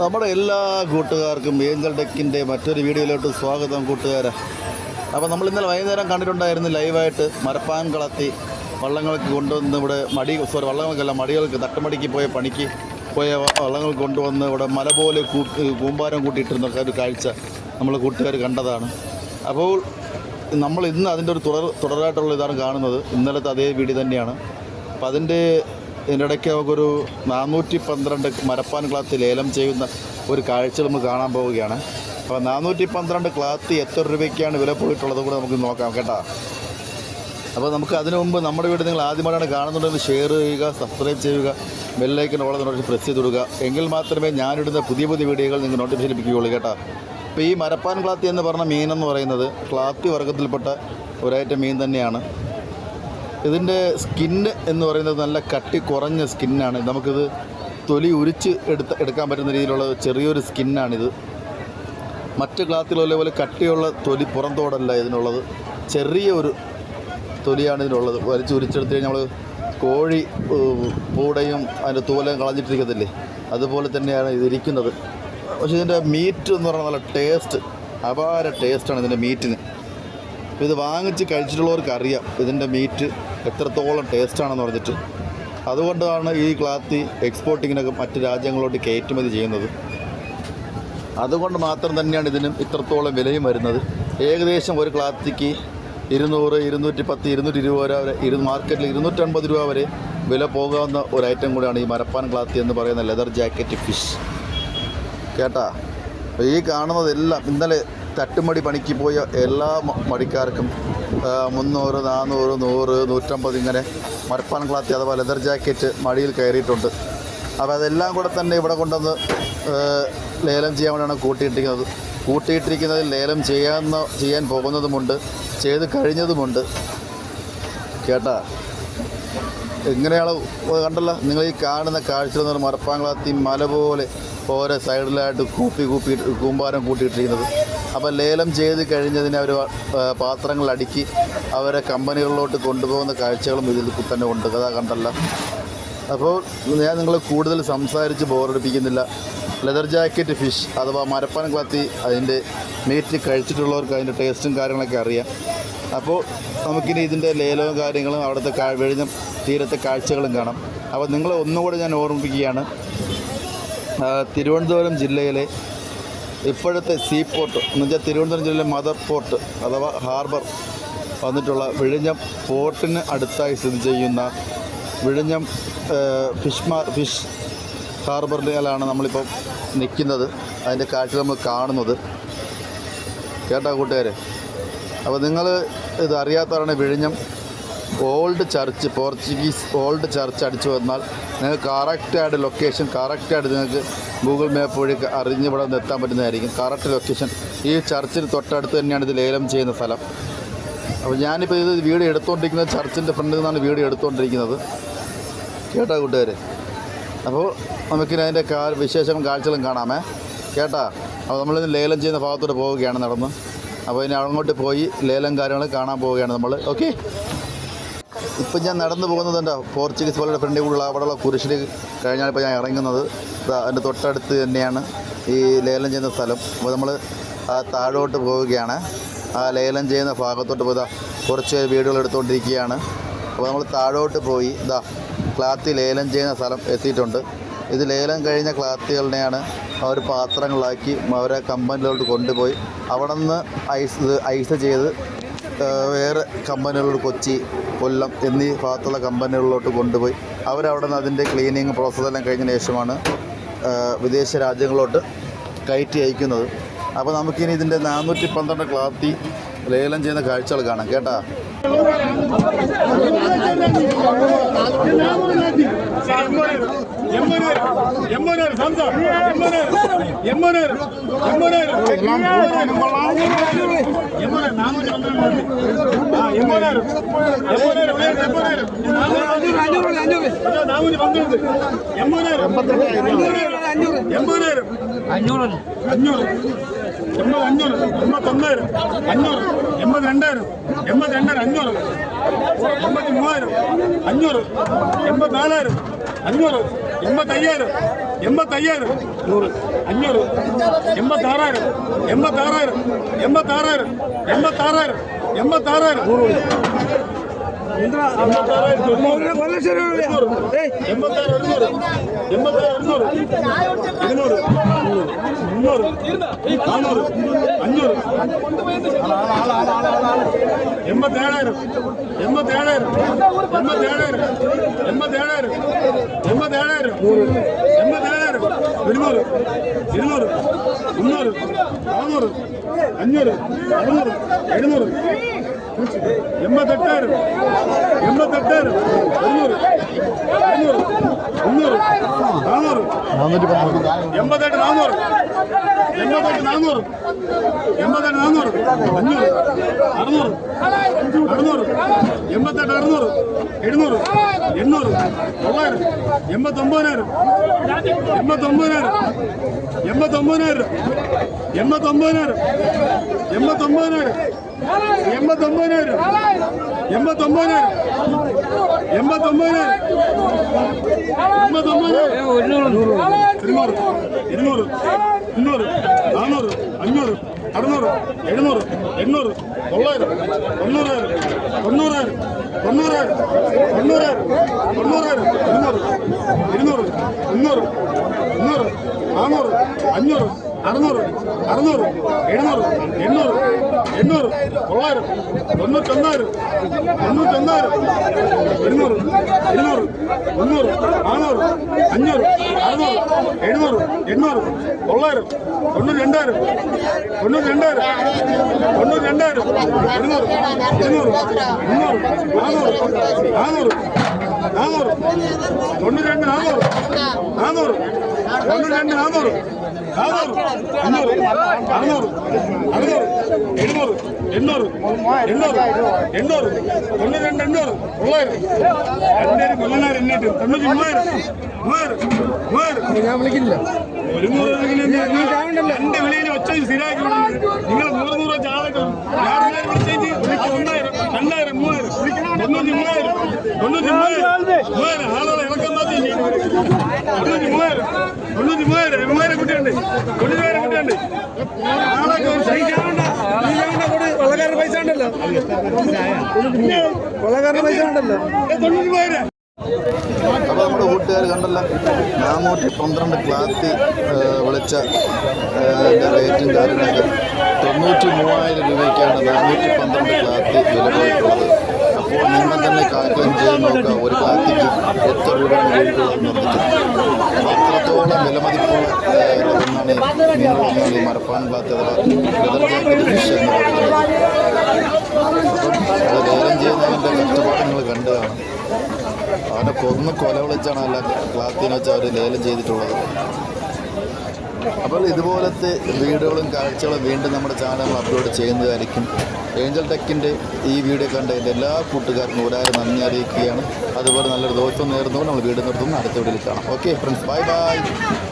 നമ്മുടെ എല്ലാ കൂട്ടുകാർക്കും ഏഞ്ചൽ ഡെക്കിന്റെ മറ്റൊരു വീഡിയോയിലോട്ട് സ്വാഗതം കൂട്ടുകാരെ. അപ്പോൾ നമ്മൾ ഇന്നലെ വൈകുന്നേരം കണ്ടിട്ടുണ്ടായിരുന്നു ലൈവായിട്ട് മരപ്പാൻ കളത്തി വള്ളങ്ങൾക്ക് കൊണ്ടുവന്ന് ഇവിടെ മടി സോറി വള്ളങ്ങൾക്കല്ല മടികൾക്ക് തട്ടുമടിക്ക് പോയ പണിക്ക് പോയ വള്ളങ്ങൾ കൊണ്ടുവന്ന് ഇവിടെ മല പോലെ കൂമ്പാരം കൂട്ടിയിട്ടിരുന്ന ഒരു കാഴ്ച നമ്മൾ കൂട്ടുകാർ കണ്ടതാണ്. അപ്പോൾ നമ്മൾ ഇന്ന് അതിന്റെ ഒരു തുടർ തുടരായിട്ടുള്ള ഇതാണ് കാണുന്നത്. ഇന്നലത്തെ അതേ വീഡിയോ തന്നെയാണ്. അപ്പം അതിന്റെ ഇതിന്റെ ഇടയ്ക്ക് നമുക്കൊരു നാനൂറ്റി പന്ത്രണ്ട് മരപ്പാൻ ക്ലാത്ത് ലേലം ചെയ്യുന്ന ഒരു കാഴ്ച നമുക്ക് കാണാൻ പോവുകയാണ്. അപ്പോൾ നാനൂറ്റി പന്ത്രണ്ട് ക്ലാത്ത് എത്ര രൂപയ്ക്കാണ് വില പോയിട്ടുള്ളത് കൂടെ നമുക്ക് നോക്കാം കേട്ടോ. അപ്പോൾ നമുക്ക് അതിനു മുമ്പ് നമ്മുടെ വീട് നിങ്ങൾ ആദ്യമായിട്ടാണ് കാണുന്നുണ്ടെങ്കിൽ ഷെയർ ചെയ്യുക സബ്സ്ക്രൈബ് ചെയ്യുക ബെല്ലൈക്കൻ ഓളം നോട്ടി പ്രസ് ചെയ്ത് കൊടുക്കുക എങ്കിൽ മാത്രമേ ഞാനിടുന്ന പുതിയ പുതിയ വീഡിയോകൾ നിങ്ങൾ നോട്ടിഫിക്കേഷൻ ലഭിക്കുകയുള്ളൂ കേട്ടോ. അപ്പോൾ ഈ മരപ്പാൻ ക്ലാത്തി എന്ന് പറഞ്ഞ മീനെന്ന് പറയുന്നത് ക്ലാത്തി വർഗത്തിൽപ്പെട്ട ഒരൈറ്റം മീൻ തന്നെയാണ്. ഇതിന്റെ സ്കിന്ന് എന്ന് പറയുന്നത് നല്ല കട്ടി കുറഞ്ഞ സ്കിന്നാണ് നമുക്കിത് തൊലി ഉരിച്ച് എടുത്ത് എടുക്കാൻ പറ്റുന്ന രീതിയിലുള്ള ചെറിയൊരു സ്കിന്നാണിത് മറ്റ് ക്ലാത്തിലുള്ള പോലെ കട്ടിയുള്ള തൊലി പുറന്തോടല്ല ഇതിനുള്ളത്. ചെറിയ ഒരു തൊലിയാണ് ഇതിനുള്ളത്. വലിച്ച് ഉരിച്ചെടുത്ത് കഴിഞ്ഞാൽ നമ്മൾ കോഴി പൂടയും അതിന്റെ തൂലയും കളഞ്ഞിട്ടിരിക്കത്തില്ലേ? അതുപോലെ തന്നെയാണ് ഇതിരിക്കുന്നത്. പക്ഷേ ഇതിന്റെ മീറ്റ് എന്ന് പറഞ്ഞാൽ നല്ല ടേസ്റ്റ് അപാര ടേസ്റ്റാണ് ഇതിന്റെ മീറ്റിന് അപ്പോൾ ഇത് വാങ്ങിച്ച് കഴിച്ചിട്ടുള്ളവർക്ക് അറിയാം ഇതിന്റെ മീറ്റ് എത്രത്തോളം ടേസ്റ്റാണെന്ന് പറഞ്ഞിട്ട്. അതുകൊണ്ടാണ് ഈ ക്ലാത്തി എക്സ്പോർട്ടിങ്ങിനൊക്കെ മറ്റ് രാജ്യങ്ങളോട്ട് കയറ്റുമതി ചെയ്യുന്നത്. അതുകൊണ്ട് മാത്രം തന്നെയാണ് ഇതിനും ഇത്രത്തോളം വിലയും വരുന്നത്. ഏകദേശം ഒരു ക്ലാത്തിക്ക് ഇരുന്നൂറ് ഇരുന്നൂറ്റി പത്ത് ഇരുന്നൂറ്റി ഇരുപത് രൂപ വരെ ഇരു മാർക്കറ്റിൽ ഇരുന്നൂറ്റൻപത് രൂപ വരെ വില പോകാവുന്ന ഒരു ഐറ്റം കൂടിയാണ് ഈ മരപ്പാൻ ക്ലാത്തി എന്ന് പറയുന്ന ലെതർ ജാക്കറ്റ് ഫിഷ് കേട്ടാ? ഈ കാണുന്നതെല്ലാം ഇന്നലെ തട്ടുമടി പണിക്ക് പോയ എല്ലാ മടിക്കാർക്കും മുന്നൂറ് നാനൂറ് നൂറ് നൂറ്റമ്പത് ഇങ്ങനെ മരപ്പാൻ ക്ലാത്തി അഥവാ ലെതർ ജാക്കറ്റ് മടിയിൽ കയറിയിട്ടുണ്ട്. അപ്പോൾ അതെല്ലാം കൂടെ തന്നെ ഇവിടെ കൊണ്ടുവന്ന് ലേലം ചെയ്യാൻ വേണ്ടിയാണ് കൂട്ടിയിട്ടിരിക്കുന്നത്. കൂട്ടിയിട്ടിരിക്കുന്നതിൽ ലേലം ചെയ്യാവുന്ന ചെയ്യാൻ പോകുന്നതുമുണ്ട് ചെയ്ത് കഴിഞ്ഞതുമുണ്ട്. കേട്ടാ? എങ്ങനെയാണ് കണ്ടല്ലോ? നിങ്ങൾ ഈ കാണുന്ന കാഴ്ച എന്ന് പറഞ്ഞാൽ മല പോലെ ഓരോ സൈഡിലായിട്ട് കൂപ്പി കൂപ്പി കൂമ്പാരം കൂട്ടിയിട്ടിരിക്കുന്നത്. അപ്പോൾ ലേലം ചെയ്ത് കഴിഞ്ഞതിന് അവർ പാത്രങ്ങൾ അടുക്കി അവരെ കമ്പനികളിലോട്ട് കൊണ്ടുപോകുന്ന കാഴ്ചകളും ഇതിൽ തന്നെ ഉണ്ട്. കഥ കണ്ടല്ല. അപ്പോൾ ഞാൻ നിങ്ങൾ കൂടുതൽ സംസാരിച്ച് ബോറടിപ്പിക്കുന്നില്ല. ലെതർ ജാക്കറ്റ് ഫിഷ് അഥവാ മരപ്പാൻ ക്ലാത്തി അതിന്റെ മീറ്റ് കഴിച്ചിട്ടുള്ളവർക്ക് അതിന്റെ ടേസ്റ്റും കാര്യങ്ങളൊക്കെ അറിയാം. അപ്പോൾ നമുക്കിനി ഇതിന്റെ ലേലവും കാര്യങ്ങളും അവിടുത്തെ വെഴിഞ്ഞ തീരത്തെ കാഴ്ചകളും കാണാം. അപ്പോൾ നിങ്ങളെ ഒന്നുകൂടെ ഞാൻ ഓർമ്മിപ്പിക്കുകയാണ്. തിരുവനന്തപുരം ജില്ലയിലെ ഇപ്പോഴത്തെ സീ പോർട്ട് എന്ന് വെച്ചാൽ തിരുവനന്തപുരം ജില്ലയിലെ മദർ പോർട്ട് അഥവാ ഹാർബർ വന്നിട്ടുള്ള വിഴിഞ്ഞം പോർട്ടിന് അടുത്തായി സ്ഥിതി ചെയ്യുന്ന വിഴിഞ്ഞം ഫിഷ് മാർ ഫിഷ് ഹാർബറിലാണ് നമ്മളിപ്പോൾ നിൽക്കുന്നത്. അതിന്റെ കാഴ്ച നമ്മൾ കാണുന്നത്. കേട്ടോ കൂട്ടുകാരെ? അപ്പോൾ നിങ്ങൾ ഇത് അറിയാത്തവരാണ് വിഴിഞ്ഞം old church Portuguese old church അടിച്ചു വന്നാൽ നിങ്ങൾക്ക് കറക്റ്റായിട്ട് ലൊക്കേഷൻ കറക്റ്റായിട്ട് നിങ്ങൾക്ക് ഗൂഗിൾ മാപ്പ് വഴി അറിഞ്ഞ് ഇവിടെ നിന്ന് എത്താൻ പറ്റുന്നതായിരിക്കും. കറക്റ്റ് ലൊക്കേഷൻ ഈ ചർച്ചിന് തൊട്ടടുത്ത് തന്നെയാണ് ഇത് ലേലം ചെയ്യുന്ന സ്ഥലം. അപ്പോൾ ഞാനിപ്പോൾ ഇത് വീട് എടുത്തുകൊണ്ടിരിക്കുന്നത് ചർച്ചിന്റെ ഫ്രണ്ടിൽ നിന്നാണ് വീട് എടുത്തുകൊണ്ടിരിക്കുന്നത് കേട്ടോ കൂട്ടുകാർ അപ്പോൾ നമുക്കിനി അതിന്റെ കാ വിശേഷം കാഴ്ചകളും കാണാമേ. കേട്ടാ? അപ്പോൾ നമ്മളിന്ന് ലേലം ചെയ്യുന്ന ഭാഗത്തോട്ട് പോവുകയാണ് നടന്ന്. അപ്പോൾ ഇനി അങ്ങോട്ട് പോയി ലേലം കാര്യങ്ങൾ കാണാൻ പോവുകയാണ് നമ്മൾ ഓക്കെ ഇപ്പം ഞാൻ നടന്നു പോകുന്നത് എന്റെ പോർച്ചുഗീസ് പോലെ ഫ്രണ്ടിൽ കൂടെ അവിടെയുള്ള കുരിശിൽ കഴിഞ്ഞാൽ ഇപ്പോൾ ഞാൻ ഇറങ്ങുന്നത്. അതിന്റെ തൊട്ടടുത്ത് തന്നെയാണ് ഈ ലേലം ചെയ്യുന്ന സ്ഥലം. അപ്പോൾ നമ്മൾ ആ താഴോട്ട് പോവുകയാണ്. ആ ലേലം ചെയ്യുന്ന ഭാഗത്തോട്ട് പോയി. കുറച്ച് വീടുകൾ എടുത്തുകൊണ്ടിരിക്കുകയാണ്. അപ്പോൾ നമ്മൾ താഴോട്ട് പോയി. ഇതാ ക്ലാത്തി ലേലം ചെയ്യുന്ന സ്ഥലം എത്തിയിട്ടുണ്ട്. ഇത് ലേലം കഴിഞ്ഞ ക്ലാത്തുകളിനെയാണ് അവർ പാത്രങ്ങളാക്കി അവരെ കമ്പനിയിലോട്ട് കൊണ്ടുപോയി. അവിടെ നിന്ന് ഐസ് ഐസ് ചെയ്ത് വേറെ കമ്പനികളോട് കൊച്ചി കൊല്ലം എന്നീ ഭാഗത്തുള്ള കമ്പനികളിലോട്ട് കൊണ്ടുപോയി. അവരവിടെ നിന്ന് അതിന്റെ ക്ലീനിങ് പ്രോസസ്സ് എല്ലാം കഴിഞ്ഞ ശേഷമാണ് വിദേശ രാജ്യങ്ങളിലോട്ട് കയറ്റി അയക്കുന്നത്. അപ്പോൾ നമുക്കിനി ഇതിന്റെ നാനൂറ്റി പന്ത്രണ്ട് ക്ലാത്തി ലേലം ചെയ്യുന്ന കാഴ്ചകൾ കാണാം കേട്ടാ? എമ്മനേര് സംസ എമ്മനേര് എമ്മനേര് എമ്മനേര് എമ്മനേര് നാനൂറ്റി പന്ത്രണ്ട് ആ എമ്മനേര് എമ്മനേര് എമ്മനേര് നാനൂറ്റി പന്ത്രണ്ട് എമ്മനേര് എമ്മനേര് അഞ്ഞൂറ് അഞ്ഞൂറ് എൺപത് അഞ്ഞൂറ് എൺപത്തൊന്നായിരം അഞ്ഞൂറ് എൺപത് രണ്ടായിരം എൺപത് രണ്ടായിരം എൺപത്തി മൂവായിരം അഞ്ഞൂറ് எண்பத்தையாயிரம் எண்பத்தையாயிரம் நூறு அஞ்சூறு எண்பத்தாறாயிரம் எண்பத்தாறாயிரம் எண்பத்தாறாயிரம் எண்பத்தாறாயிரம் எண்பத்தாறாயிரம் நூறு. ஒரு லட்சம் எண்பத்தாறு இருநூறு எண்பத்தாறு இருநூறு இருநூறு. முந்நூறு. நானூறு. அஞ்சூறு எண்பத்தேழாயிரம். எண்பத்தேழாயிரம். எண்பத்தேழாயிரம். எண்பத்தேழாயிரம். ഏഴായിരം എൺപത്തി ഏഴായിരം ഇരുന്നൂറ്. ഇരുന്നൂറ്. മുന്നൂറ്. നാനൂറ് അഞ്ഞൂറ്. അറുന്നൂറ്. എഴുന്നൂറ്. എൺപത്തെട്ടായിരം. എൺപത്തെട്ടായിരം. ഇരുന്നൂറ് ഇരുന്നൂറ് മുന്നൂറ്. നാനൂറ് എൺപത്തെട്ട് നാനൂറ് എൺപത്തെട്ട് നാന്നൂറ് എൺപത്തെട്ട് നാന്നൂറ് അഞ്ഞൂറ്. അറുന്നൂറ്. അറുന്നൂറ്. എൺപത്തെട്ട് അറുന്നൂറ്. എഴുന്നൂറ്. എണ്ണൂറ്. തൊള്ളായിരം. എൺപത്തൊമ്പതിനായിരം. എൺപത്തൊമ്പതിനായിരം. എൺപത്തൊമ്പതിനായിരം. എൺപത്തൊമ്പതിനായിരം. എൺപത്തൊമ്പതിനായിരം. എൺപത്തൊമ്പതിനായിരം. എൺപത്തൊമ്പതിനായിരം. എൺപത്തൊമ്പതിനായിരം. എൺപത്തൊമ്പതിനായിരം. ഇരുന്നൂറ്. ഇരുന്നൂറ്. മുന്നൂറ്. നാന്നൂറ്. അഞ്ഞൂറ്. അറുന്നൂറ്. എഴുന്നൂറ്. എണ്ണൂറ്. തൊള്ളായിരം. തൊണ്ണൂറായിരം. തൊണ്ണൂറായിരം. തൊണ്ണൂറായിരം. തൊണ്ണൂറായിരം. തൊണ്ണൂറായിരം. ഇരുന്നൂറ്. ഇരുന്നൂറ്. മുന്നൂറ്. മുന്നൂറ്. നാന്നൂറ്. അഞ്ഞൂറ്. അറുന്നൂറ് അറുന്നൂറ് എഴുന്നൂറ് എണ്ണൂറ് എണ്ണൂറ് തൊള്ളായിരം തൊണ്ണൂറ്റൊന്നായിരം തൊണ്ണൂറ്റൊന്നായിരം ഇരുന്നൂറ് ഇരുന്നൂറ് മുന്നൂറ് നാന്നൂറ് അഞ്ഞൂറ് അറുന്നൂറ് എഴുന്നൂറ് എണ്ണൂറ് തൊള്ളായിരം തൊണ്ണൂറ്റി രണ്ടായിരം തൊണ്ണൂറ്റി രണ്ടായിരം തൊണ്ണൂറ്റി രണ്ടായിരം ഇരുന്നൂറ് ഇരുന്നൂറ് മുന്നൂറ് നാന്നൂറ് നാന്നൂറ് നാന്നൂറ് തൊണ്ണൂറ്റി രണ്ട് നാന്നൂറ് നാന്നൂറ് തൊണ്ണൂറ്റി രണ്ട് നാന്നൂറ് നാന്നൂറ് അഞ്ഞൂറ്. അറുന്നൂറ്. അറുന്നൂറ്. എഴുന്നൂറ്. എണ്ണൂറ്. എണ്ണൂറ്. എണ്ണൂറ്. തൊണ്ണൂറ്റി രണ്ട് എണ്ണൂറ്. തൊള്ളായിരം രണ്ടായിരം കൊല്ലനായിരം എണ്ണൂറ്റി തൊണ്ണൂറ്റി മൂവായിരം. മൂവായിരം. മൂവായിരം. ഞാൻ വിളിക്കില്ല. ഒരു നൂറ് കണക്കിന് എന്റെ വിളിയിൽ ഒച്ച സ്ഥിരമാക്കി നിങ്ങൾ നൂറ് നൂറ് ആളൊക്കെ ഞാനെല്ലാം ഒന്നായിരം രണ്ടായിരം മൂവായിരം തൊണ്ണൂറ്റി മൂവായിരം തൊണ്ണൂറ്റി മൂവായിരം മൂവായിരം. ആളുകളെ ഇളക്കം മാറ്റി തൊണ്ണൂറ്റി മൂവായിരം. തൊണ്ണൂറ്റി മൂവായിരം മൂവായിരം കുട്ടിയുണ്ട് തൊണ്ണൂറായിരം കുട്ടിയുണ്ട് കൊള്ളക്കാരുടെ അപ്പോൾ നമ്മുടെ കൂട്ടുകാർ കണ്ടല്ല നാനൂറ്റി പന്ത്രണ്ട് ക്ലാത്തി വിളിച്ച റേറ്റും കാര്യങ്ങളൊക്കെ തൊണ്ണൂറ്റി മൂവായിരം രൂപയ്ക്കാണ് നാനൂറ്റി പന്ത്രണ്ട് ക്ലാത്തി വില പോയിട്ടുള്ളത്. അപ്പോൾ നിങ്ങൾ തന്നെ ചെയ്ത് നോക്കുക ഒരു പാർട്ടിക്ക് എത്ര രൂപയാണ് വീട്ടുള്ളത് അത്രത്തോളം വിലമതിപ്പുള്ള മരപ്പാൻ ക്ലാത്ത് അഥവാ ചെയ്യുന്നതിന്റെ കഷ്ടപ്പാട് നിങ്ങൾ കണ്ടു അവനെ കൊന്ന് കൊല വിളിച്ചാണ് അല്ല ക്ലാത്തിനെ വെച്ച് അവർ ലേലം ചെയ്തിട്ടുള്ളത്. അപ്പോൾ ഇതുപോലത്തെ വീഡിയോകളും കാഴ്ചകളും വീണ്ടും നമ്മുടെ ചാനൽ അപ്ലോഡ് ചെയ്യുന്നതായിരിക്കും. ഏഞ്ചൽ ടെക്കിന്റെ ഈ വീഡിയോ കണ്ട എന്റെ എല്ലാ കൂട്ടുകാർക്കും ഒരാരും നന്ദി അറിയിക്കുകയാണ്. അതുപോലെ നല്ലൊരു ദോഷം നേർന്നുകൊണ്ട് നമ്മൾ വീട് നിർത്തുന്നു അടുത്ത വീഡിയോയിൽ കാണാം. Okay friends bye bye